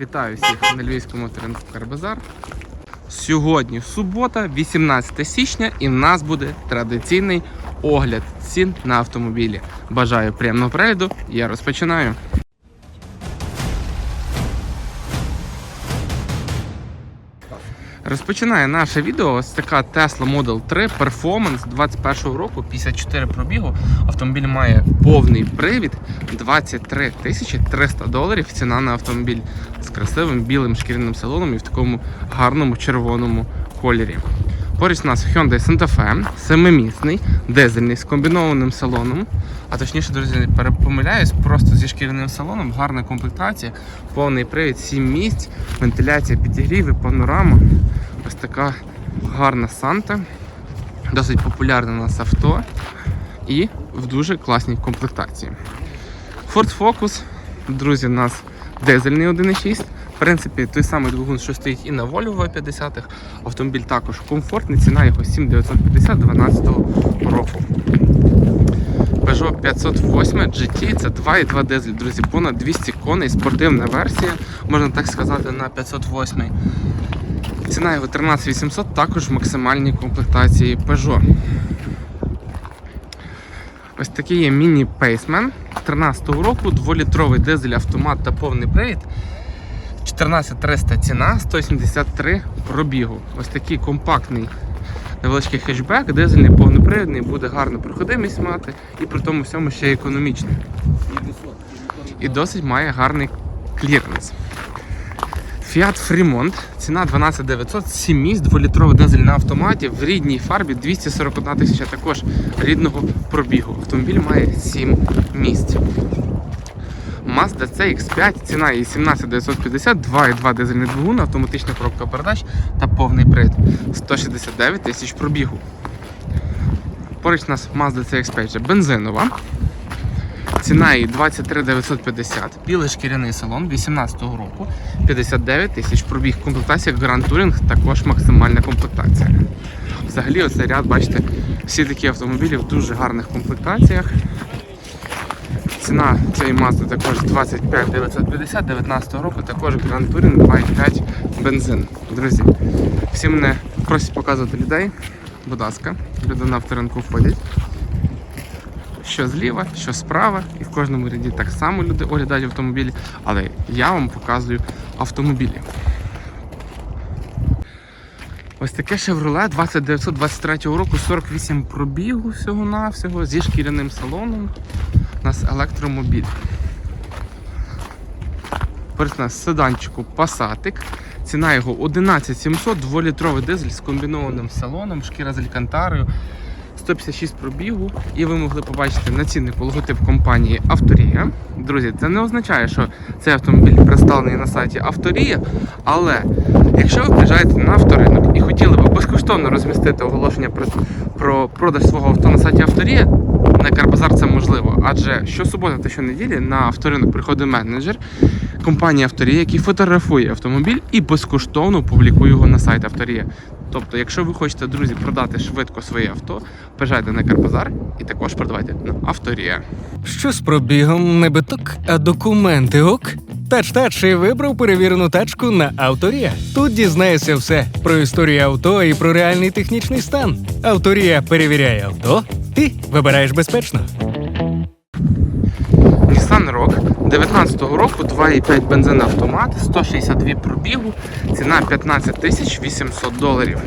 Вітаю всіх на львівському ринку Карбазар. Сьогодні субота, 18 січня, і в нас буде традиційний огляд цін на автомобілі. Бажаю приємного перегляду. Я розпочинаю. Розпочинає наше відео ось така Tesla Model 3 Performance 21 року, 54 пробігу. Автомобіль має повний привід, 23 тисячі 300 доларів. Ціна на автомобіль красивим білим шкіряним салоном і в такому гарному червоному кольорі. Поруч у нас Hyundai Santa Fe, семимісний, дизельний з комбінованим салоном. А точніше, друзі, перепомиляюсь, просто зі шкіряним салоном, гарна комплектація, повний привід, 7 місць, вентиляція, підігріви, панорама. Ось така гарна Санта, досить популярне у нас авто і в дуже класній комплектації. Ford Focus, друзі, у нас дизельний 1.6. В принципі, той самий двигун, що стоїть і на Volvo V50. Автомобіль також комфортний, ціна його 7950 12 року. Peugeot 508 GT це 2,2 дизель, друзі, понад 200 коней, спортивна версія, можна так сказати, на 508. Ціна його 13800, також в максимальній комплектації Peugeot. Ось такий є міні-пейсмен 13 року, 2-літровий дизель автомат та повний привід. 14300 ціна, 173 пробігу. Ось такий компактний невеличкий хетчбек, дизельний повнопривідний, буде гарну проходимість мати і при тому всьому ще економічний. І досить має гарний кліренс. Fiat Fremont, ціна 12900, 7 місць, 2-літровий дизель на автоматі в рідній фарбі 241 тисяча також рідного пробігу. Автомобіль має 7 місць. Mazda CX5, ціна її 17950, 2,2 дизельний двигун, автоматична коробка передач та повний привід. 169 тисяч пробігу. Поруч у нас Mazda CX5 вже бензинова. Ціна її 23950, білий шкіряний салон 18 року, 59 тисяч пробіг. Комплектація Grand Touring також максимальна комплектація. Взагалі, оцей ряд, бачите, всі такі автомобілі в дуже гарних комплектаціях. Ціна цієї Mazda також 25 950 19 року, також Grand Touring 2.5 бензин. Друзі, всі мене просять показувати людей. Будь ласка, люди на авторинку входять. Що зліва, що справа, і в кожному ряді так само люди оглядають автомобілі, але я вам показую автомобілі. Ось таке Chevrolet 2923 року, 48 пробігу всього-навсього зі шкіряним салоном. У нас електромобіль. Перед нас седанчику Passatик. Ціна його 11700, 2-літровий дизель з комбінованим салоном, шкіра з алькантарою, 156 пробігу. І ви могли побачити на ціннику логотип компанії Авторія. Друзі, це не означає, що цей автомобіль представлений на сайті Авторія. Але якщо ви приїжджаєте на авторинок і хотіли б безкоштовно розмістити оголошення про, про продаж свого авто на сайті Авторія, на Карбазар це можливо, адже щосуботи та щонеділі на авторинок приходить менеджер компанії Авторія, який фотографує автомобіль і безкоштовно публікує його на сайт Авторія. Тобто, якщо ви хочете, друзі, продати швидко своє авто, приїжджайте на Карбазар і також продавайте на Авторія. Що з пробігом не биток, а документи ок? Тач-тач і вибрав перевірену тачку на Авторія. Тут дізнаєшся все про історію авто і про реальний технічний стан. Авторія перевіряє авто. Ти вибираєш безпечно. Nissan Rogue 19-го року 2,5 бензин автомат, 162 пробігу, ціна 15 тисяч 800 доларів.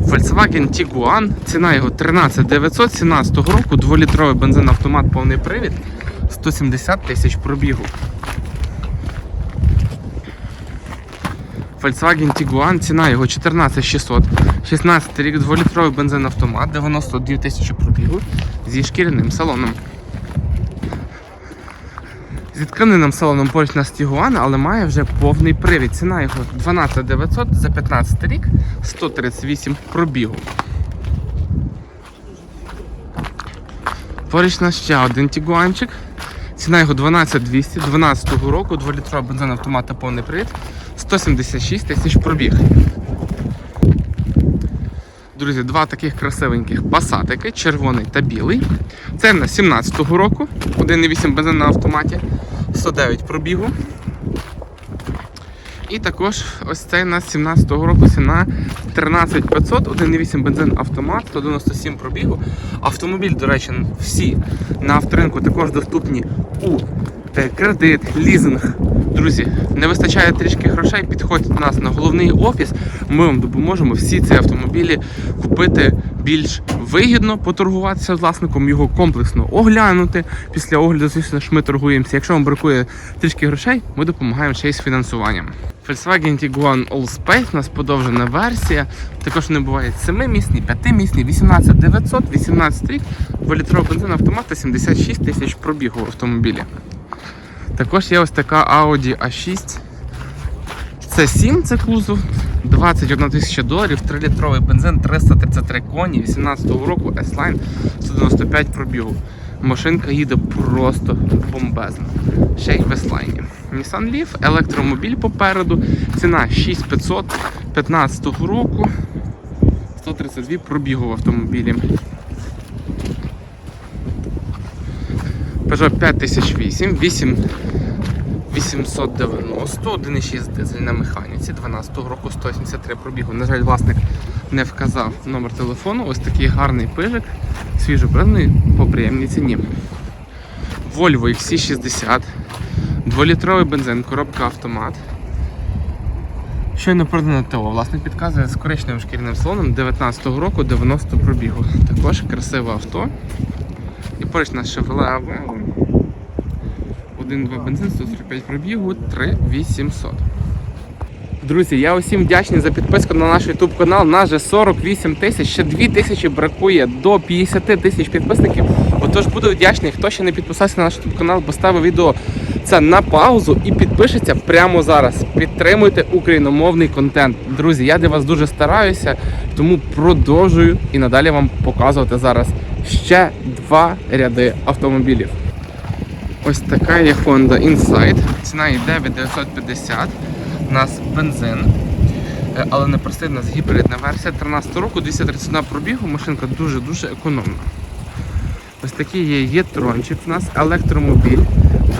Volkswagen Tiguan, ціна його 13 900 17 року, 2-літровий бензин автомат повний привід, 170 тисяч пробігу. Volkswagen Tiguan, ціна його 14 600, 16 рік, 2-літровий бензин автомат, 92 тисячі пробігу зі шкіряним салоном. З відкриненим салоном поруч у нас але має вже повний привід. Ціна його 12 900 за 15 рік, 138 пробігу. Поруч нас ще один Тігуанчик. Ціна його 12200 12 року, 2-літровий бензин автомат та повний привід, 176 тисяч пробіг. Друзі, два таких красивеньких пасатики, червоний та білий. Це в нас 17-го року, 1,8 бензин на автоматі, 109 пробігу. І також ось цей у нас 17-го року ціна 13500, 1,8 бензин автомат, 197 пробігу. Автомобіль, до речі, всі на авторинку також доступні у е, кредит, лізинг. Друзі, не вистачає трішки грошей, підходьте до нас на головний офіс. Ми вам допоможемо всі ці автомобілі купити більш вигідно, поторгуватися з власником, його комплексно оглянути. Після огляду, звісно ж, ми торгуємося. Якщо вам бракує трішки грошей, ми допомагаємо ще й з фінансуванням. Volkswagen Tiguan All Space у нас подовжена версія. Також вони бувають 7-місні, 5-місні, 18 900, 18 рік, 2-літровий бензин автомат та 76 тисяч пробігу в автомобілі. Також є ось така Audi A6. Це 7 це кузов, 21 тисяча доларів, 3-літровий бензин, 333 коні, 18-го року S-Line, 195 пробігу. Машинка їде просто бомбезно. Ще й в S-Line. Nissan Leaf, електромобіль попереду, ціна 6500 15 року, 132 пробігу в автомобілі. Peugeot 5008, 8 890, 1,6 дизель на механіці, 12 року 173 пробігу. На жаль, власник не вказав номер телефону. Ось такий гарний пижик, свіжопринний по приємній ціні. Volvo XC60, 2-літровий бензин, коробка автомат. Щойно продано ТО. Власник підказує з коричневим шкіряним салоном 19-го року 90 пробігу. Також красиве авто. І поруч нас Chevrolet Aveo. 1,2 бензин, 145 пробігу, 3800. Друзі, я усім вдячний за підписку на наш YouTube канал. Нас вже 48 тисяч, ще 2 тисячі бракує до 50 тисяч підписників. Отож буду вдячний, хто ще не підписався на наш YouTube канал, поставив відео це на паузу і підпишеться прямо зараз. Підтримуйте україномовний контент. Друзі, я для вас дуже стараюся, тому продовжую і надалі вам показувати зараз ще два ряди автомобілів. Ось така є Honda Insight. Ціна йде від 950. У нас бензин. Е, Але не простий, у нас гібридна версія 13 року, 231 пробігу, машинка дуже-дуже економна. Ось такий є є-трончик у нас, електромобіль.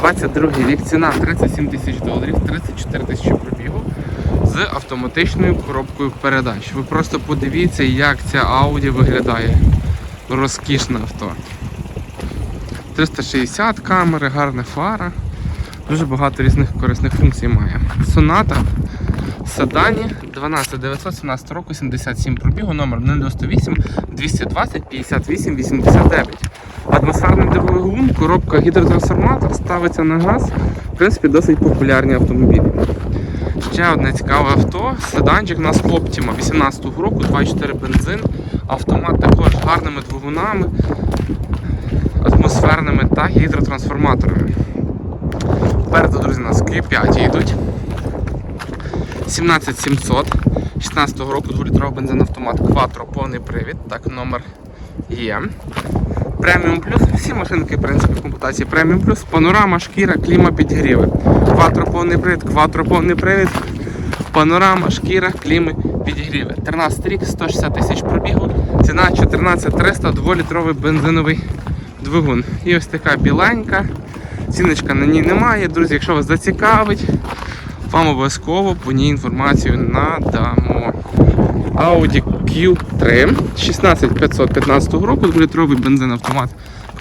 22 рік, ціна 37 тисяч доларів, 34 тисячі пробігу з автоматичною коробкою передач. Ви просто подивіться, як ця Audi виглядає. Розкішне авто. 360 камери, гарна фара. Дуже багато різних корисних функцій має. Соната в седані 12917 року, 77 пробігу, номер 098 220 58 89. Атмосферний двигун, коробка гідротрансформатор, ставиться на газ. В принципі, досить популярні автомобілі. Ще одне цікаве авто. Седанчик у нас Optima 18 року, 2.4 бензин. Автомат також з гарними двигунами, атмосферними та гідротрансформаторами. Попереду, друзі, у нас Q5 йдуть. 17700, 16 року 2-літровий бензин автомат Quattro, повний привід, так, номер є. Преміум плюс, всі машинки, в принципі, в комплектації преміум плюс, панорама, шкіра, кліма, підігріви. Quattro повний привід, Quattro повний привід, панорама, шкіра, кліми, підігріви. 13 рік, 160 тисяч пробігу, ціна 14300, 2-літровий бензиновий двигун. І ось така біленька. Ціночка на ній немає. Друзі, якщо вас зацікавить, вам обов'язково по ній інформацію надамо. Audi Q3 16515 року, 2-літровий бензин автомат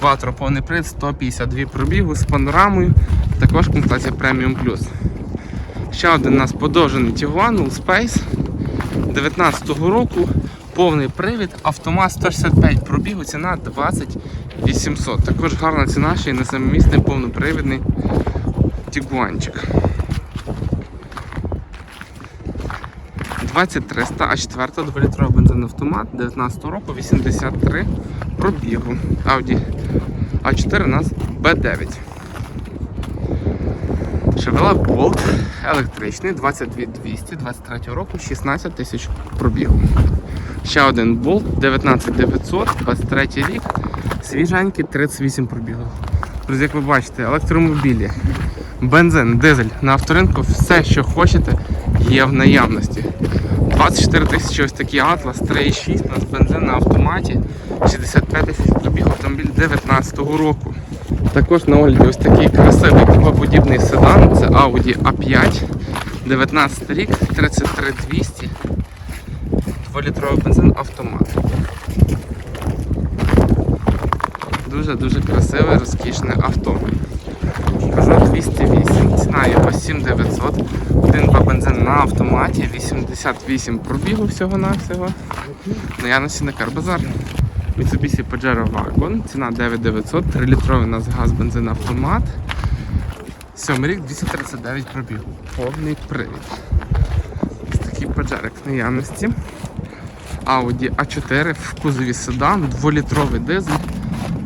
Quattro повний привід, 152 пробігу з панорамою, також комплектація Premium Plus. Ще один у нас подовжений Tiguan All Space 19-го року, повний привід, автомат 165 пробігу, ціна 20800. Також гарна ціна, ще й несамомісний повнопривідний Тігуанчик. 2300, а 4 2-літровий бензин автомат 19 року, 83 пробігу. Audi А4 у нас B9. Chevrolet Bolt електричний 22200 23 року, 16 тисяч пробігу. Ще один Bolt 19900, 23 рік, свіженький 38 пробігу. Друзі, як ви бачите, електромобілі, бензин, дизель на авторинку, все, що хочете, є в наявності. 24 тисячі ось такий Atlas, 3,6 у нас бензин на автоматі, 65 тисяч пробіг автомобіль 2019 року. Також на огляді ось такий красивий кубоподібний седан, це Audi A5 19 рік, 33200. 2-літровий бензин автомат. Дуже-дуже красиве, розкішне авто. Peugeot 208, ціна його 7900. 1-2 бензин на автоматі, 88 пробігу всього-навсього. Наявності на Карбазар. Mitsubishi Pajero Wagon, ціна 9900, 3-літровий у нас газ, бензин, автомат. 7 рік 239 пробігу. Повний привід. Ось такий Pajero в наявності. Audi A4 в кузові седан, 2-літровий дизель,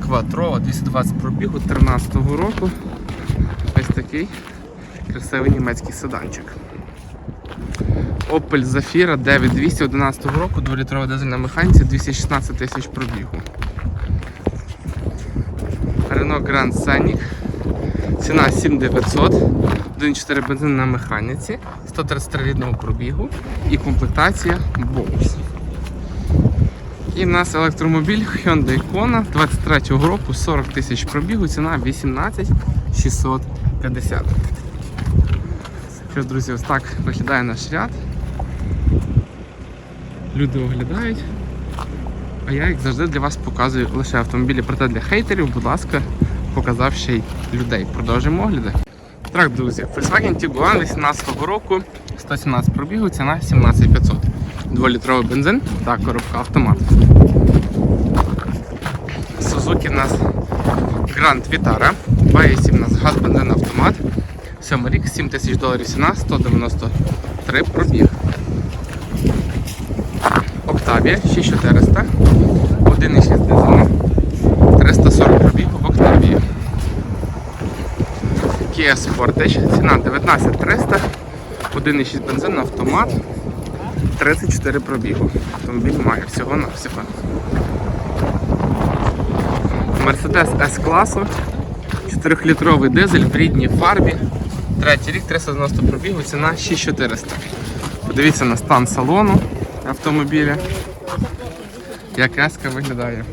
Quattro, 220 пробігу 13 року. Ось такий красивий німецький седанчик. Opel Zafira 9211 року, 2-літрова дизель на механіці, 216 тисяч пробігу. Renault Grand Scenic. Ціна 7900, 1.4 бензин на механіці, 133 рідного пробігу і комплектація Bose. І в нас електромобіль Hyundai Kona 23-го року 40 тисяч пробігу, ціна 18 650. Що друзі, ось так виглядає наш ряд. Люди оглядають. А я, як завжди, для вас показую лише автомобілі. Проте для хейтерів, будь ласка, показав ще й людей. Продовжуємо огляди. Так, друзі, Volkswagen Tiguan 18 року, 117 пробігу, ціна 17500. 2-літровий бензин та коробка автомат. Suzuki у нас Grand Vitara, 2.7 у нас газ, бензин, автомат. 7 рік, 7 тисяч доларів ціна, 193 пробіг. Octavia 6400, 1.6 дизельна, 340 пробігу в Octavia. Kia Sportage, ціна 19300, 1.6 бензин, автомат, 34 пробігу. Автомобіль має всього на всього. Mercedes S-класу, 4-літровий дизель в рідній фарбі. Третій рік 390 пробігу, ціна 6400. Подивіться на стан салону автомобіля. Як еска виглядає.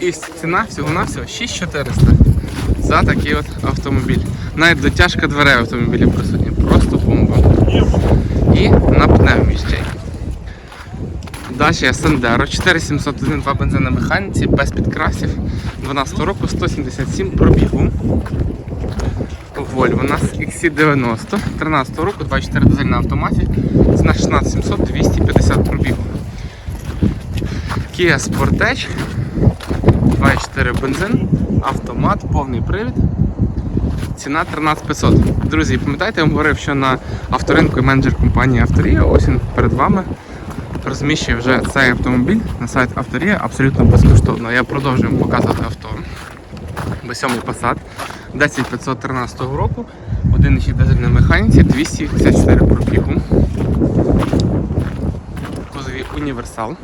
І ціна всього-навсього 6400 за такий от автомобіль. Навіть дотяжка дверей в автомобілі присутня. Просто бомба. І на пневмі ще. Далі Sandero 4701 2 бензин на механіці, без підкрасів. 12 року 177 пробігу. Volvo у нас XC90, 13 року, 24 дизель на автоматі, ціна 16700, 250 пробігу. Kia Sportage, 2,4 бензин, автомат, повний привід. Ціна 13500. Друзі, пам'ятаєте, я вам говорив, що на авторинку і менеджер компанії Авторія, ось він перед вами розміщує вже цей автомобіль на сайт Авторія абсолютно безкоштовно. Я продовжую показувати авто. B7 Passat 10513 року, 1,6 дизель на механіці, 254 пробігу. Кузові універсал.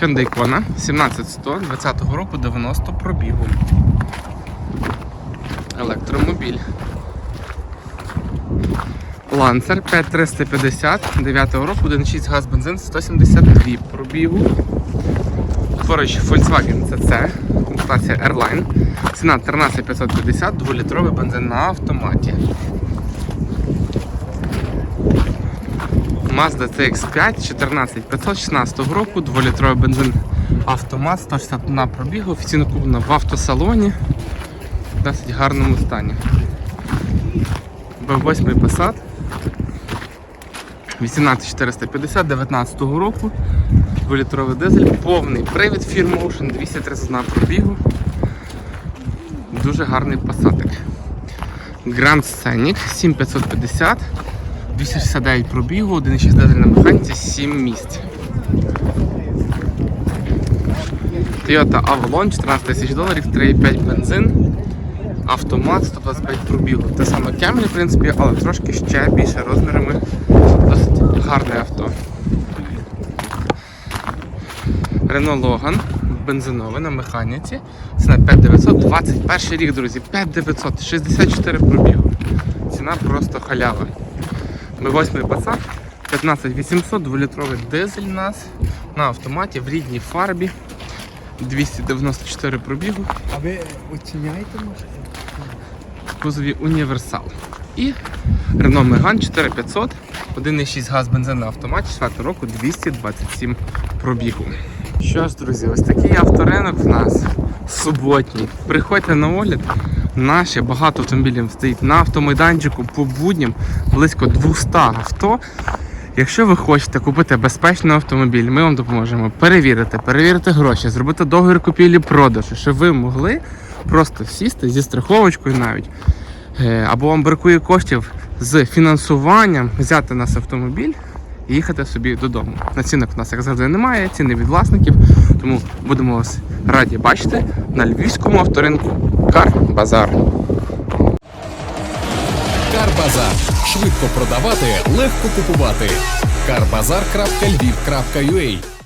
Hyundai Kona 17100 20 року 90 пробігу. Електромобіль. Lancer 5350 9 року 1,6 газ бензин 172 пробігу. Поруч Volkswagen CC, комплектація Airline. Ціна 13550, 2-літровий бензин на автоматі. Mazda CX5 14500 16 року, 2-літровий бензин автомат, 161 пробігу, офіційно куплена в автосалоні в досить гарному стані. B8 Passat 18450 19 року, 2-літровий дизель, повний привід фірми Ocean 231 пробігу. Дуже гарний пасатик. Grand Scenic 7550, 269 пробігу, 1,6 дизель на механіці, 7 місць. Toyota Avalon 14 тисяч доларів, 3,5 бензин, автомат 125 пробігу. Те саме Camry, в принципі, але трошки ще більше розмірами. Досить гарне авто. Renault Logan бензиновий на механіці. Ціна 5900, 21 рік, друзі, 5900, 64 пробігу. Ціна просто халява. B8 Passat, 15800, 2-літровий дизель у нас на автоматі в рідній фарбі. 294 пробігу. А ви оціняєте машину? кузові універсал. І Renault Megane 4500, 1,6 газ бензин на автоматі 4 року 227 пробігу. Що ж, друзі, ось такий авторинок в нас суботній. Приходьте на огляд. Наші багато автомобілів стоїть на автомайданчику по будням близько 200 авто. Якщо ви хочете купити безпечний автомобіль, ми вам допоможемо перевірити, перевірити гроші, зробити договір купівлі-продажу, щоб ви могли просто сісти зі страховочкою навіть. Е, Або вам бракує коштів з фінансуванням, взяти нас автомобіль і їхати собі додому. Націнок у нас, як завжди, немає, ціни від власників, тому будемо вас раді бачити на львівському авторинку Кар Базар. Карбазар. Швидко продавати, легко купувати. Карбазар.львів.ua